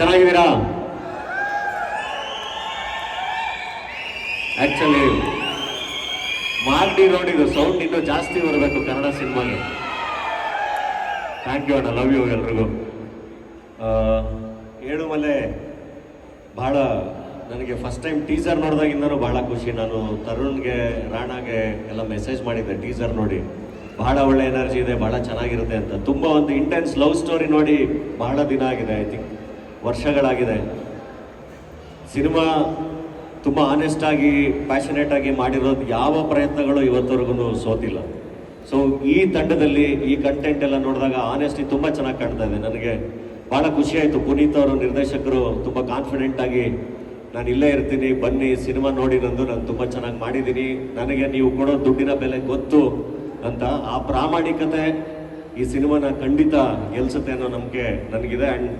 ಚೆನ್ನಾಗಿದ್ದೀರಾ? ಆಕ್ಚುಲಿ ಮಾರ್ಡಿ ಇದು ಸೌಂಡ್ ಇನ್ನೂ ಜಾಸ್ತಿ ಬರಬೇಕು ಕನ್ನಡ ಸಿನಿಮಾಗೆ. ಥ್ಯಾಂಕ್ ಯು ಅಣ್ಣ ಲವ್ ಯು ಎಲ್ರಿಗೂ. ಏಳುಮಲೆ ಬಹಳ ನನಗೆ ಫಸ್ಟ್ ಟೈಮ್ ಟೀಸರ್ ನೋಡಿದಾಗಿಂದನೂ ಭಾಳ ಖುಷಿ. ನಾನು ತರುಣ್ಗೆ, ರಾಣಾಗೆ ಎಲ್ಲ ಮೆಸೇಜ್ ಮಾಡಿದ್ದೆ ಟೀಸರ್ ನೋಡಿ. ಬಹಳ ಒಳ್ಳೆ ಎನರ್ಜಿ ಇದೆ ಬಹಳ ಚೆನ್ನಾಗಿರುತ್ತೆ ಅಂತ. ತುಂಬ ಒಂದು ಇಂಟೆನ್ಸ್ ಲವ್ ಸ್ಟೋರಿ ನೋಡಿ ಬಹಳ ದಿನ ಆಗಿದೆ ಐ ಥಿಂಕ್ ವರ್ಷಗಳಾಗಿದೆ. ಸಿನಿಮಾ ತುಂಬ ಆನೆಸ್ಟಾಗಿ ಪ್ಯಾಷನೇಟಾಗಿ ಮಾಡಿರೋದು ಯಾವ ಪ್ರಯತ್ನಗಳು ಇವತ್ತವರೆಗೂ ಸೋತಿಲ್ಲ. ಸೊ ಈ ತಂಡದಲ್ಲಿ ಈ ಕಂಟೆಂಟ್ ಎಲ್ಲ ನೋಡಿದಾಗ ಆನೆಸ್ಟಿ ತುಂಬ ಚೆನ್ನಾಗಿ ಕಾಣ್ತಾ ಇದೆ. ನನಗೆ ಭಾಳ ಖುಷಿಯಾಯಿತು ಪುನೀತ್ ಅವರು ನಿರ್ದೇಶಕರು ತುಂಬ ಕಾನ್ಫಿಡೆಂಟಾಗಿ ನಾನು ಇಲ್ಲೇ ಇರ್ತೀನಿ, ಬನ್ನಿ, ಸಿನಿಮಾ ನೋಡಿ ನಾನು ತುಂಬ ಚೆನ್ನಾಗಿ ಮಾಡಿದ್ದೀನಿ. ನನಗೆ ನೀವು ಕೊಡೋ ದುಡ್ಡಿನ ಬೆಲೆ ಗೊತ್ತು ಅಂತ ಆ ಪ್ರಾಮಾಣಿಕತೆ ಈ ಸಿನಿಮಾನ ಖಂಡಿತ ಗೆಲ್ಸುತ್ತೆ ಅನ್ನೋ ನಂಬಿಕೆ ನನಗಿದೆ. ಆ್ಯಂಡ್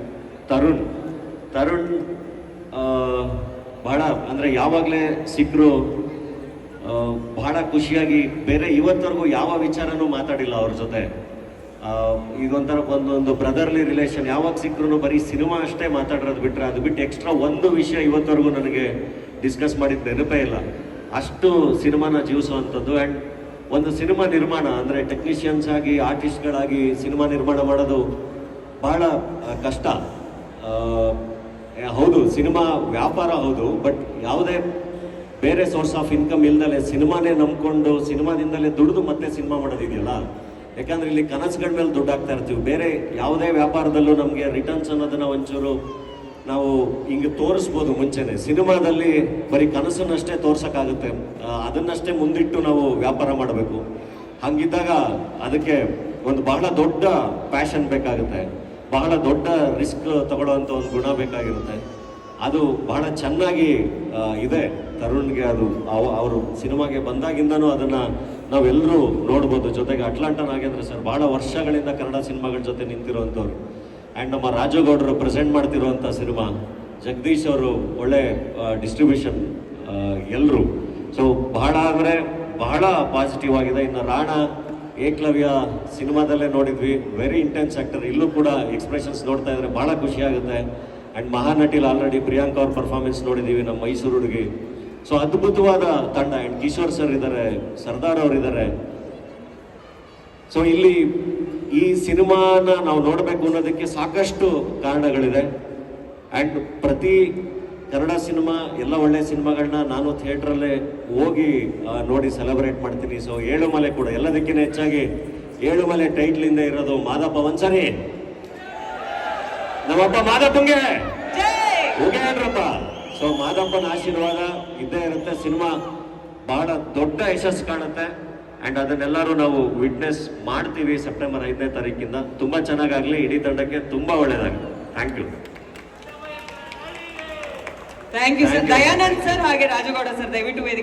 ತರುಣ್. ತರುಣ್ ಬಹಳ, ಅಂದರೆ ಯಾವಾಗಲೇ ಸಿಕ್ಕರು ಬಹಳ ಖುಷಿಯಾಗಿ ಬೇರೆ ಇವತ್ತವರೆಗೂ ಯಾವ ವಿಚಾರನೂ ಮಾತಾಡಿಲ್ಲ ಅವ್ರ ಜೊತೆ. ಇದೊಂಥರ ಒಂದೊಂದು ಬ್ರದರ್ಲಿ ರಿಲೇಷನ್ ಯಾವಾಗ ಸಿಕ್ಕರು ಬರೀ ಸಿನಿಮಾ ಅಷ್ಟೇ ಮಾತಾಡಿರೋದು ಬಿಟ್ಟರೆ ಅದು ಬಿಟ್ಟು ಎಕ್ಸ್ಟ್ರಾ ಒಂದು ವಿಷಯ ಇವತ್ತವರೆಗೂ ನನಗೆ ಡಿಸ್ಕಸ್ ಮಾಡಿದ ನೆನಪೇ ಇಲ್ಲ. ಅಷ್ಟು ಸಿನಿಮಾನ ಜೀವಿಸುವಂಥದ್ದು ಆ್ಯಂಡ್ ಒಂದು ಸಿನಿಮಾ ನಿರ್ಮಾಣ, ಅಂದರೆ ಟೆಕ್ನಿಷಿಯನ್ಸ್ ಆಗಿ ಆರ್ಟಿಸ್ಟ್ಗಳಾಗಿ ಸಿನಿಮಾ ನಿರ್ಮಾಣ ಮಾಡೋದು ಬಹಳ ಕಷ್ಟ. ಹೌದು, ಸಿನಿಮಾ ವ್ಯಾಪಾರ ಹೌದು, ಬಟ್ ಯಾವುದೇ ಬೇರೆ ಸೋರ್ಸ್ ಆಫ್ ಇನ್ಕಮ್ ಇಲ್ದಲೆ ಸಿನಿಮಾನೇ ನಂಬ್ಕೊಂಡು ಸಿನಿಮಾದಿಂದಲೇ ದುಡಿದು ಮತ್ತೆ ಸಿನಿಮಾ ಮಾಡೋದಿದೆಯಲ್ಲ? ಯಾಕಂದ್ರೆ ಇಲ್ಲಿ ಕನಸುಗಳ ಮೇಲೆ ದುಡ್ಡು ಹಾಕ್ತಾ ಇರ್ತೀವಿ. ಬೇರೆ ಯಾವುದೇ ವ್ಯಾಪಾರದಲ್ಲೂ ನಮಗೆ ರಿಟರ್ನ್ಸ್ ಅನ್ನೋದನ್ನ ಒಂಚೂರು ನಾವು ಹಿಂಗೆ ತೋರಿಸ್ಬೋದು ಮುಂಚೆನೆ. ಸಿನಿಮಾದಲ್ಲಿ ಬರೀ ಕನಸನ್ನಷ್ಟೇ ತೋರ್ಸಕ್ಕಾಗುತ್ತೆ. ಅದನ್ನಷ್ಟೇ ಮುಂದಿಟ್ಟು ನಾವು ವ್ಯಾಪಾರ ಮಾಡಬೇಕು. ಹಂಗಿದ್ದಾಗ ಅದಕ್ಕೆ ಒಂದು ಬಹಳ ದೊಡ್ಡ ಪ್ಯಾಷನ್ ಬೇಕಾಗುತ್ತೆ. ಬಹಳ ದೊಡ್ಡ ರಿಸ್ಕ್ ತಗೊಳ್ಳೋವಂಥ ಒಂದು ಗುಣ ಬೇಕಾಗಿರುತ್ತೆ. ಅದು ಬಹಳ ಚೆನ್ನಾಗಿ ಇದೆ. ತರುಣ್ಗೆ ಅದು ಅವ- ಅವರು ಸಿನಿಮಾಗೆ ಬಂದಾಗಿಂದನೂ ಅದನ್ನ ನಾವೆಲ್ಲರೂ ನೋಡ್ಬೋದು. ಜೊತೆಗೆ ಅಟ್ಲಾಂಟ ನಾಗೇಂದ್ರ ಸರ್ ಬಹಳ ವರ್ಷಗಳಿಂದ ಕನ್ನಡ ಸಿನಿಮಾಗಳ ಜೊತೆ ನಿಂತಿರುವಂಥವ್ರು. ಆ್ಯಂಡ್ ನಮ್ಮ ರಾಜಗೌಡರು ಪ್ರೆಸೆಂಟ್ ಮಾಡ್ತಿರುವಂಥ ಸಿನಿಮಾ, ಜಗದೀಶ್ ಅವರು ಒಳ್ಳೆ ಡಿಸ್ಟ್ರಿಬ್ಯೂಷನ್ ಎಲ್ಲರೂ ಸೊ ಬಹಳ ಅಂದರೆ ಬಹಳ ಪಾಸಿಟಿವ್ ಆಗಿದೆ. ಇನ್ನು ರಾಣ ಏಕಲವ್ಯ ಸಿನಿಮಾದಲ್ಲೇ ನೋಡಿದ್ವಿ. ವೆರಿ ಇಂಟೆನ್ಸ್ ಆಕ್ಟರ್ ಇಲ್ಲೂ ಕೂಡ ಎಕ್ಸ್ಪ್ರೆಷನ್ಸ್ ನೋಡ್ತಾ ಇದ್ರೆ ಬಹಳ ಖುಷಿ ಆಗುತ್ತೆ. ಆ್ಯಂಡ್ ಮಹಾನಟಿಲ್ ಆಲ್ರೆಡಿ ಪ್ರಿಯಾಂಕಾ ಅವ್ರ ಪರ್ಫಾರ್ಮೆನ್ಸ್ ನೋಡಿದ್ದೀವಿ ನಮ್ಮ ಮೈಸೂರು ಹುಡುಗಿ. ಸೊ ಅದ್ಭುತವಾದ ತಂಡ. ಆ್ಯಂಡ್ ಕಿಶೋರ್ ಸರ್ ಇದ್ದಾರೆ ಸರ್ದಾರ್ ಅವ್ರು ಇದ್ದಾರೆ ಸೊ ಇಲ್ಲಿ ಈ ಸಿನಿಮಾನ ನಾವು ನೋಡಬೇಕು ಅನ್ನೋದಕ್ಕೆ ಸಾಕಷ್ಟು ಕಾರಣಗಳಿದೆ. ಆ್ಯಂಡ್ ಪ್ರತಿ ಕನ್ನಡ ಸಿನಿಮಾ ಎಲ್ಲ ಒಳ್ಳೆ ಸಿನಿಮಾಗಳನ್ನ ನಾನು ಥಿಯೇಟ್ರಲ್ಲೇ ಹೋಗಿ ನೋಡಿ ಸೆಲೆಬ್ರೇಟ್ ಮಾಡ್ತೀನಿ. ಸೊ ಏಳುಮಲೆ ಕೂಡ ಎಲ್ಲದಕ್ಕಿಂತ ಹೆಚ್ಚಾಗಿ ಏಳುಮಲೆ ಟೈಟ್ಲಿಂದ ಇರೋದು ಮಾದಪ್ಪ ಒಂದ್ಸರಿ ನಮ್ಮಪ್ಪ ಮಾದಪ್ಪಂಗೆ. ಹೋಗೇ ಅನ್ರಪ್ಪ ಸೊ ಮಾದಪ್ಪನ ಆಶೀರ್ವಾದ ಇದ್ದೇ ಇರುತ್ತೆ. ಸಿನಿಮಾ ಬಹಳ ದೊಡ್ಡ ಯಶಸ್ಸು ಕಾಣುತ್ತೆ. ಅಂಡ್ ಅದನ್ನೆಲ್ಲರೂ ನಾವು ವಿಟ್ನೆಸ್ ಮಾಡ್ತೀವಿ ಸೆಪ್ಟೆಂಬರ್ ಐದನೇ ತಾರೀಕಿಂದ. ತುಂಬಾ ಚೆನ್ನಾಗಾಗಲಿ ಇಡೀ ತಂಡಕ್ಕೆ ತುಂಬಾ ಒಳ್ಳೇದಾಗಲಿ. Thank you thank you sir Thank you. Dayanand sir ಹಾಗೆ ರಾಜಗೌಡ ಸರ್ ದಯವಿಟ್ಟು ವೇದಿಕೆ